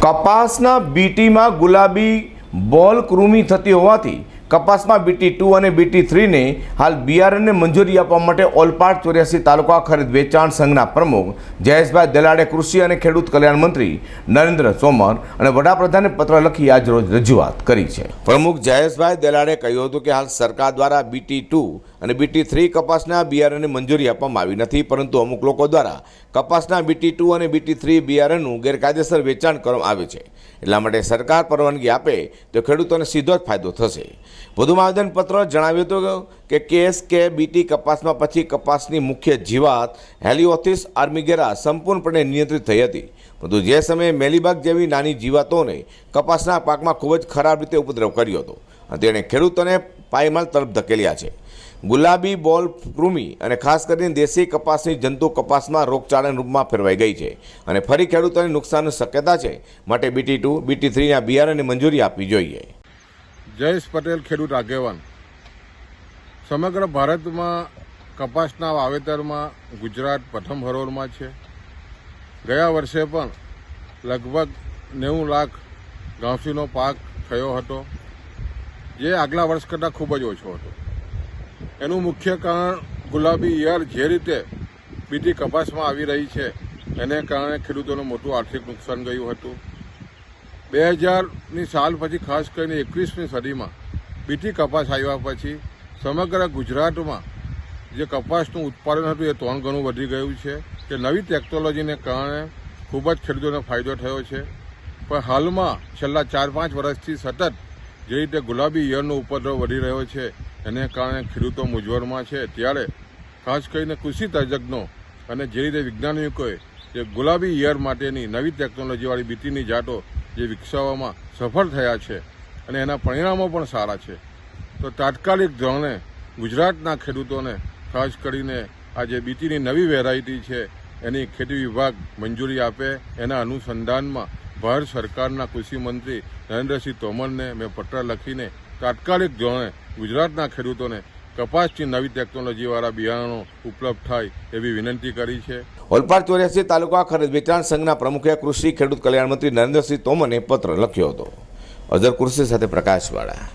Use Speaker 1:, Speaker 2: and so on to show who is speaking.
Speaker 1: કપાસના બીટીમાં ગુલાબી બોલ કૃમિ થતી હોવાથી કપાસમાં બીટી ટુ અને બીટી થ્રીને હાલ બિયારણને મંજૂરી આપવા માટે ઓલપાડ ચોર્યાસી તાલુકા ખરીદ વેચાણ સંઘના પ્રમુખ જયેશભાઈ દલાડે કૃષિ અને ખેડૂત કલ્યાણ મંત્રી નરેન્દ્ર તોમર અને વડાપ્રધાને પત્ર લખી આજરોજ રજૂઆત કરી છે. પ્રમુખ જયેશભાઈ દલાડે કહ્યું હતું કે હાલ સરકાર દ્વારા બીટી ટુ અને બીટી થ્રી કપાસના બિયારણને મંજૂરી આપવામાં આવી નથી, પરંતુ અમુક લોકો દ્વારા કપાસના બીટી ટુ અને બીટી થ્રી બિયારણનું ગેરકાયદેસર વેચાણ કરવામાં આવે છે. એટલા માટે સરકાર પરવાનગી આપે તો ખેડૂતોને સીધો જ ફાયદો થશે. વધુમાં આવેદનપત્ર જણાવ્યું હતું કે કેસ કે બીટી કપાસમાં પછી કપાસની મુખ્ય જીવાત હેલિઓથિસ આર્મિગેરા સંપૂર્ણપણે નિયંત્રિત થઈ હતી. પરંતુ જે સમયે મેલીબાગ જેવી નાની જીવાતોને કપાસના પાકમાં ખૂબ જ ખરાબ રીતે ઉપદ્રવ કર્યો હતો અને તેણે ખેડૂતોને પાયમાલ તરફ ધકેલ્યા છે. ગુલાબી બોલ કૃમિ અને ખાસ કરીને દેશી કપાસની જંતુ કપાસમાં રોગચાળાના રૂપમાં ફેરવાઈ ગઈ છે અને ફરી ખેડૂતોને નુકસાનની શક્યતા છે માટે બીટી ટુ, બીટી થ્રીના બિયારણની મંજૂરી આપવી જોઈએ.
Speaker 2: જયેશ પટેલ ખેડૂત આગેવાન. સમગ્ર ભારતમાં કપાસના વાવેતરમાં ગુજરાત પ્રથમ હરોળમાં છે. ગયા વર્ષે પણ લગભગ નેવું લાખ ઘાસીનો પાક થયો હતો, જે આગલા વર્ષ કરતાં ખૂબ જ ઓછો હતો. એનું મુખ્ય કારણ ગુલાબી ઈયળ જે રીતે બીજી કપાસમાં આવી રહી છે, એને કારણે ખેડૂતોને મોટું આર્થિક નુકસાન ગયું હતું. બે હજારની સાલ પછી ખાસ કરીને એકવીસમી સદીમાં બીટી કપાસ આવ્યા પછી સમગ્ર ગુજરાતમાં જે કપાસનું ઉત્પાદન હતું એ ત્રણ ગણું વધી ગયું છે કે નવી ટેકનોલોજીને કારણે ખૂબ જ ખેડૂતોને ફાયદો થયો છે. પણ હાલમાં છેલ્લા ચાર પાંચ વર્ષથી સતત જે રીતે ગુલાબી ઈયળનો ઉપદ્રવ વધી રહ્યો છે, એને કારણે ખેડૂતો મૂંઝવણમાં છે. ત્યારે ખાસ કરીને કૃષિ તજજ્ઞો અને જે રીતે વૈજ્ઞાનિકોએ જે ગુલાબી ઈયર માટેની નવી ટેકનોલોજીવાળી બીટીની જાતો જે વિકસાવવામાં સફળ થયા છે અને એના પરિણામો પણ સારા છે. તો તાત્કાલિક ધોરણે ગુજરાતના ખેડૂતોને, ખાસ કરીને આ જે બીટીની નવી વેરાયટી છે, એની ખેતી વિભાગ મંજૂરી આપે, એના અનુસંધાનમાં ભારત સરકારના કૃષિમંત્રી નરેન્દ્રસિંહ તોમરને મેં પત્ર લખીને તાત્કાલિક ધોરણે ગુજરાતના ખેડૂતોને કપાસની નવી ટેકનોલોજીવાળા બિયારણો ઉપલબ્ધ થાય એવી વિનંતી કરી છે.
Speaker 1: ઓલપાડ ચોર્યાસી તાલુકા ખરીદ વેચાણ સંઘના પ્રમુખે કૃષિ ખેડૂત કલ્યાણ મંત્રી નરેન્દ્રસિંહ તોમરને પત્ર લખ્યો હતો. અઝર કૃષિ સાથે પ્રકાશવાળા.